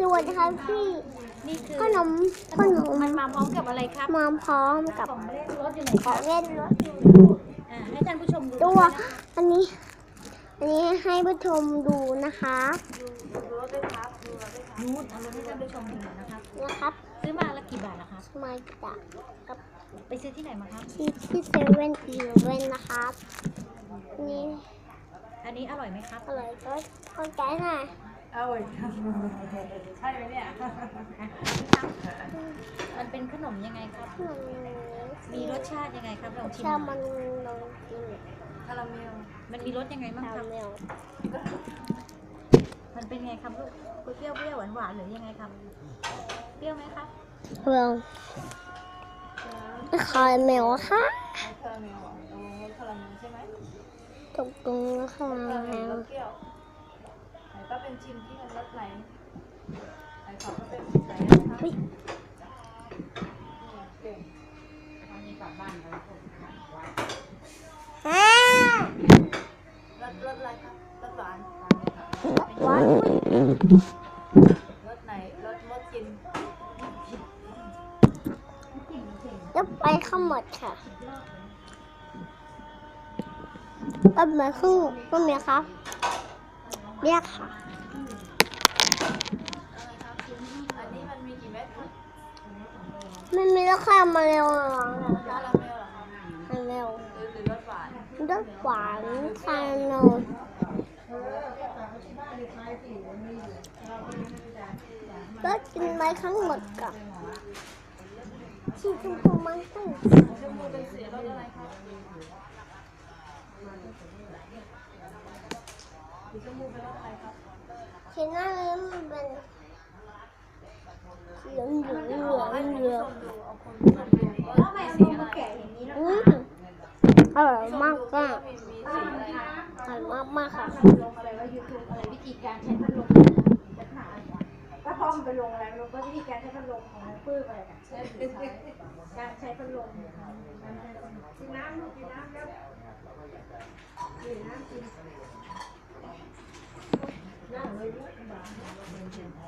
สวัสดีครับพี่นี่คือขนมขนมมันมาพร้อมกับอะไรครับมาพร้อมกับของเล่นรถอยู่ไหนขคอรังบเล่นรถอ่าให้ท่านผู้ชมดูตัวด้วยนะคะอันนี้ อันนี้ให้ผู้ชมดูนะคะนู่นเอารถให้ท่านผู้ชมดูหน่อยนะครับนะครับซื้อมาละกี่บาทนะครับ มาจากกับไปซื้อที่ไหนมาครับ ที่ที่เซเว่นอีเลเว่นนะครับนี่อันนี้อร่อยไหมครับอะไรก็เข้าใจหน่อย เอาไว้ใช่ไหมเนี่ยอะมันเป็นขนมยังไงครับขนมมีรสชาติยังไงครับลองชิมชาหน่มัอยนลองกินคาราเมล มันมีรสยังไงบ้างชาครับเมลมันเป็นไงครับลูกเปรี้ยวเปรี้ยวหวานหวานๆหรือยังไงครับ เปรี้ยวไหมครับเร็วคาราเมลค่ะคาราเมลเหรอตรงรสคาราเมลใช่ไหมตรงตรงคาคาราราเมเมลลรสเปรี้ยว ไหนก็เป็นชิมที่มันรสไหนไหนขอก็เป็นไหนนะคะอุ๊ยเก่งอันนี้กลับบ้านไปอ่ารสรสอะไรครับรสหวานหวานรสไหนรสมดกินจะไปข้าวหมดค่ะก็เหมือนครึ่งก็มีครับ เรียกค่ะอะไรครับอันนี้มันมีกี่เม็ดครับไม่มีแล้วค่ะมาเร็วหรอคาราเมลเหรอครับมาเร็วหรือหรือรสหวานรสหวานคาราเมลรสกินไปทั้งหมดกับชีชมพูมันตั้งชมพูเป็นสีรสอะไรครับ สีชมพูเป็นหน้านี้มันเป็นเหลืองเหลืองเหลืองเหลืองเอาคนผู้ชมดูว่ามีสีอะไรอืมอร่อยมากก็มากมีมีสีอะอร่อยมากมากค่ะลงอะไรว่า YouTube อะไรวิธีการใช้พัดลมจะหาก็พร้อมไปลงอะไรลงก็วิธีการใช้พัดลมของปื้มอะไรกันการใช้พัดลมกินน้ำกินน้ำแล้วกินน้ำกิน